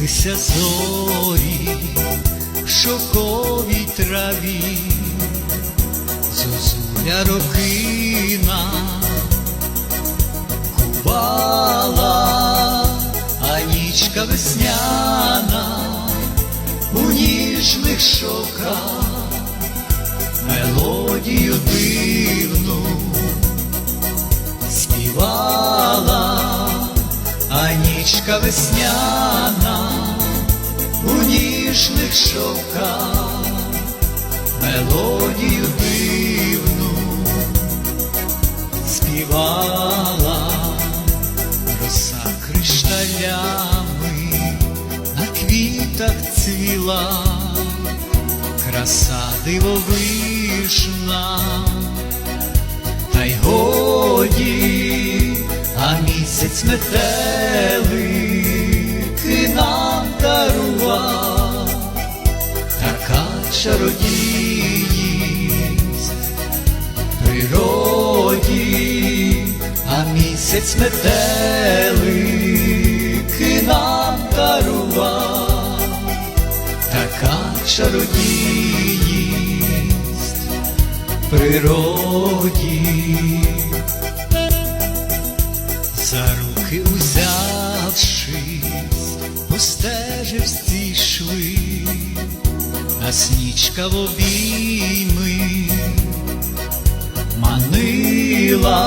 Злилися зорі в шоковій траві, зозуля рокина кувала, а нічка весняна у ніжних шоках. Мелодію дивну нічка весняна у ніжних шовках. Мелодію дивну співала, роса кришталями на квітах цвіла, краса дивовижна. Та й годі, а місяць метелики чародійність природі, а місяць метелики нам дарував, така чародійність в природі. За руки узявшись, по а снічка в обійми манила,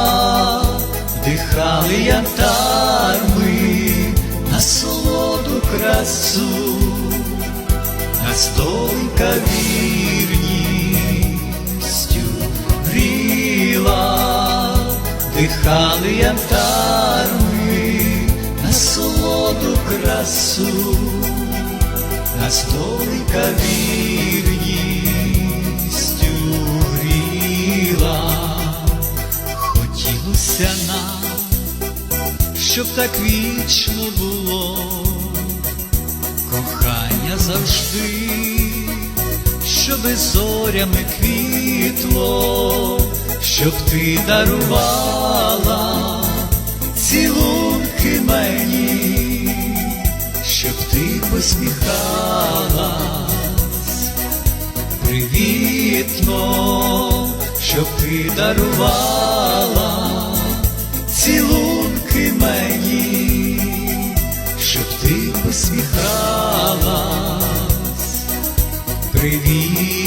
вдихали янтар ми на солоду красу, а столика вірністю гріла, дихали янтар ми на солоду красу, на столика вірністю гріла, хотілося нам, щоб так вічно було. Кохання завжди, щоби зорями квітло, щоб ти дарувала ти посміхалась привітно, щоб ти дарувала цілунки мені, щоб ти посміхалась привітно.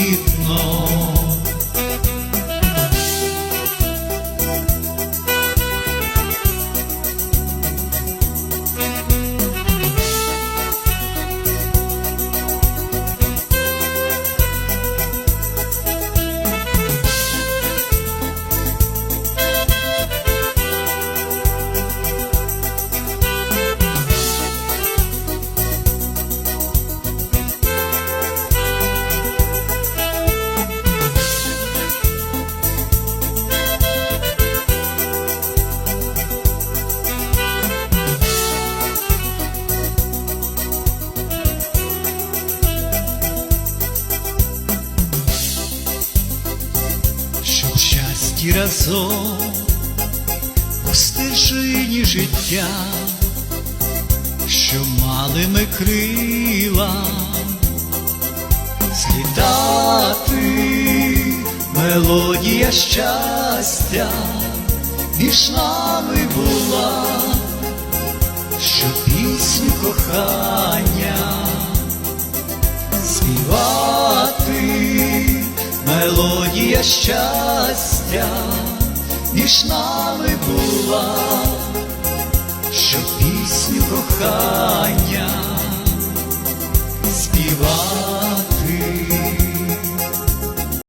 Щасті разом у стежині життя, що мали ми крила, злітати мелодія щастя між нами була, що пісню кохання співати мелодія щастя між нами була, що пісню кохання співала.